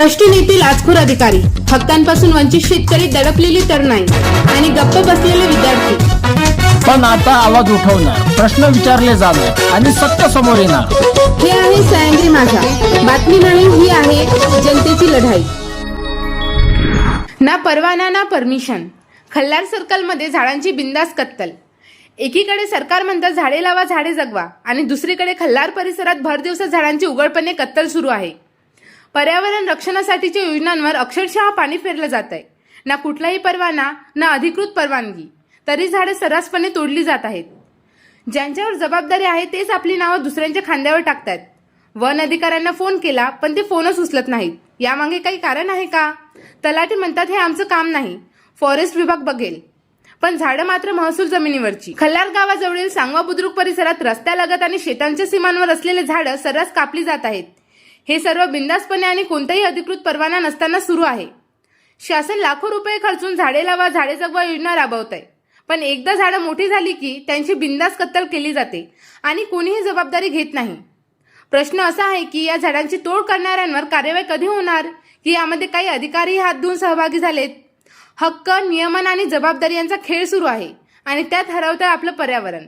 नेते लाचखोर अधिकारी हक्कांपासून वंचित शेतकरी दडपलेली तरुणाई आणि गप्प बसलेले विद्यार्थी. पण आता आवाज उठवणार प्रश्न विचारले जाणार आणि सत्य समोर येणार. हे आहे सह्याद्री माझा. बातमी नाही ही आहे जनतेची लढाई. ना परवाना ना परमिशन. खल्लार सर्कलमध्ये झाडांची बिंदास कत्तल. एकीकडे सरकार म्हणतं झाडे लावा झाडे जगवा आणि दुसरीकडे खल्लार परिसरात भर दिवसात झाडांची उघडपणे कत्तल सुरू आहे. पर्यावरण रक्षणासाठीच्या योजनांवर अक्षरशः पाणी फेरलं जात आहे ना कुठलाही परवाना ना अधिकृत परवानगी. तरी झाडे सर्रासपणे तोडली जात आहेत. ज्यांच्यावर जबाबदारी आहे तेच आपली नावं दुसऱ्यांच्या खांद्यावर टाकतात वन अधिकाऱ्यांना फोन केला पण ते फोनच उचलत नाहीत. यामागे काही कारण आहे का? तलाठी म्हणतात हे आमचं काम नाही. फॉरेस्ट विभाग बघेल. पण झाडं मात्र महसूल जमिनीवरची. खल्लार गावाजवळील सांगवा बुद्रुक परिसरात रस्त्यालगत आणि शेतांच्या सीमांवर असलेले झाडं सर्रास कापली जात आहेत. हे सर्व बिंदासपणे आणि कोणताही अधिकृत परवाना नसताना सुरू आहे. शासन लाखो रुपये खर्चून झाडे लावा झाडे जगवा योजना राबवत आहे पण एकदा झाडं मोठी झाली की त्यांची बिंदास कत्तल केली जाते आणि कोणीही जबाबदारी घेत नाही. प्रश्न असा आहे की या झाडांची तोड करणाऱ्यांवर कार्यवाही कधी होणार? की यामध्ये काही अधिकारी हात धुवून सहभागी झालेत? हक्क नियमन आणि जबाबदारी यांचा खेळ सुरू आहे आणि त्यात हरवतं आपलं पर्यावरण.